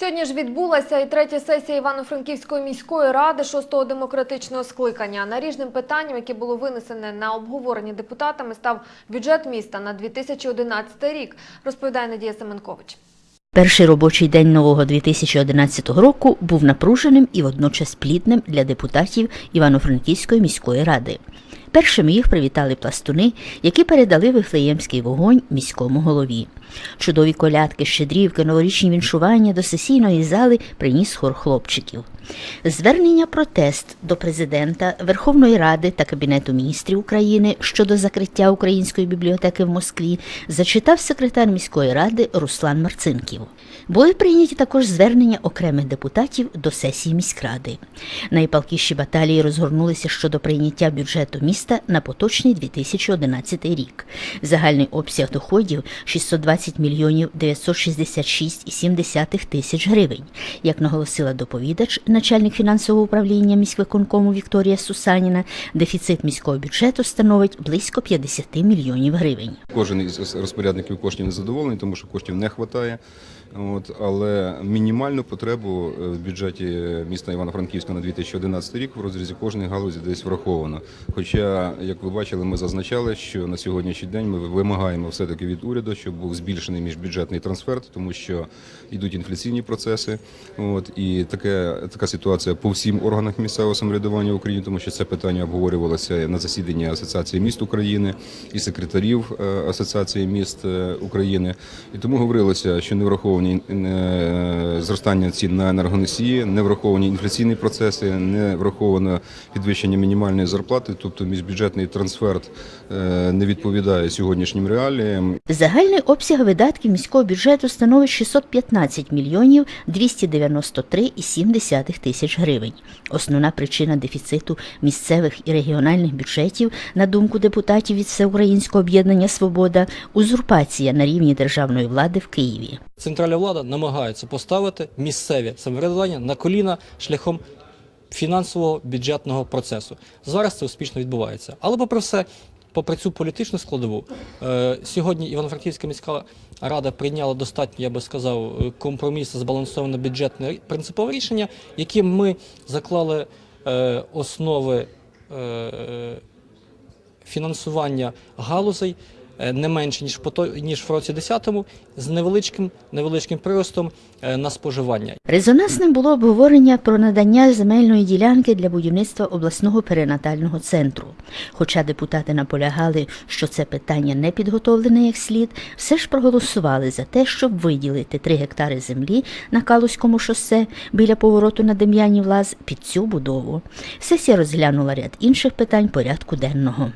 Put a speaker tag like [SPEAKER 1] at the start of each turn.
[SPEAKER 1] Сьогодні ж відбулася і третя сесія Івано-Франківської міської ради шостого демократичного скликання. Наріжним питанням, яке було винесене на обговорення депутатами, став бюджет міста на 2011 рік, розповідає Надія Семенкович.
[SPEAKER 2] Перший робочий день нового 2011 року був напруженим і водночас плідним для депутатів Івано-Франківської міської ради. Першими їх привітали пластуни, які передали вифлеємський вогонь міському голові. Чудові колядки, щедрівки, новорічні віншування до сесійної зали приніс хор хлопчиків. Звернення протест до президента Верховної Ради та Кабінету міністрів України щодо закриття української бібліотеки в Москві зачитав секретар міської ради Руслан Марцинків. Були прийняті також звернення окремих депутатів до сесії міськради. Найпалкіші баталії розгорнулися щодо прийняття бюджету міста на поточний 2011 рік. Загальний обсяг доходів 620 мільйонів 966,7 тисяч гривень. Як наголосила доповідач, начальник фінансового управління міськвиконкому Вікторія Сусаніна, дефіцит міського бюджету становить близько 50 мільйонів гривень.
[SPEAKER 3] Кожен із розпорядників коштів не задоволений, тому що коштів не вистачає. От, але мінімальну потребу е, в бюджеті міста Івано-Франківська на 2011 рік в розрізі кожної галузі десь враховано. Хоча, як ви бачили, ми зазначали, що на сьогоднішній день ми вимагаємо все-таки від уряду, щоб був збільшений міжбюджетний трансфер, тому що йдуть інфляційні процеси. От, і таке, така ситуація по всім органах місцевого самоврядування в Україні, тому що це питання обговорювалося на засіданні Асоціації міст України і секретарів е, Асоціації міст е, України. І тому говорилося, що не враховані е, зростання цін на енергоносії, не враховані інфляційні процеси, не враховано підвищення мінімальної зарплати, тобто міжбюджетний трансфер е, не відповідає сьогоднішнім реаліям.
[SPEAKER 2] Загальний обсяг видатків міського бюджету становить 615 мільйонів 293,7 тисяч гривень. Основна причина дефіциту місцевих і регіональних бюджетів, на думку депутатів від Всеукраїнського об'єднання Свобода, узурпація на рівні державної влади в Києві.
[SPEAKER 4] Центральна влада намагається поставити місцеве самоврядування на коліна шляхом фінансового бюджетного процесу. Зараз це успішно відбувається. Але попри все, попри цю політичну складову, е, сьогодні Івано-Франківська міська рада прийняла достатньо, я би сказав, е, компроміс, збалансоване бюджетне принципове рішення, яким ми заклали е, основи фінансування галузей не менше ніж по в році 10-му, з невеличким невеличким приростом е, на споживання.
[SPEAKER 2] Резонансним було обговорення про надання земельної ділянки для будівництва обласного перинатального центру. Хоча депутати наполягали, що це питання не підготовлене як слід, все ж проголосували за те, щоб виділити 3 гектари землі на Калузькому шосе біля повороту на Дем'янів Лаз під цю будову. Сесія розглянула ряд інших питань порядку денного.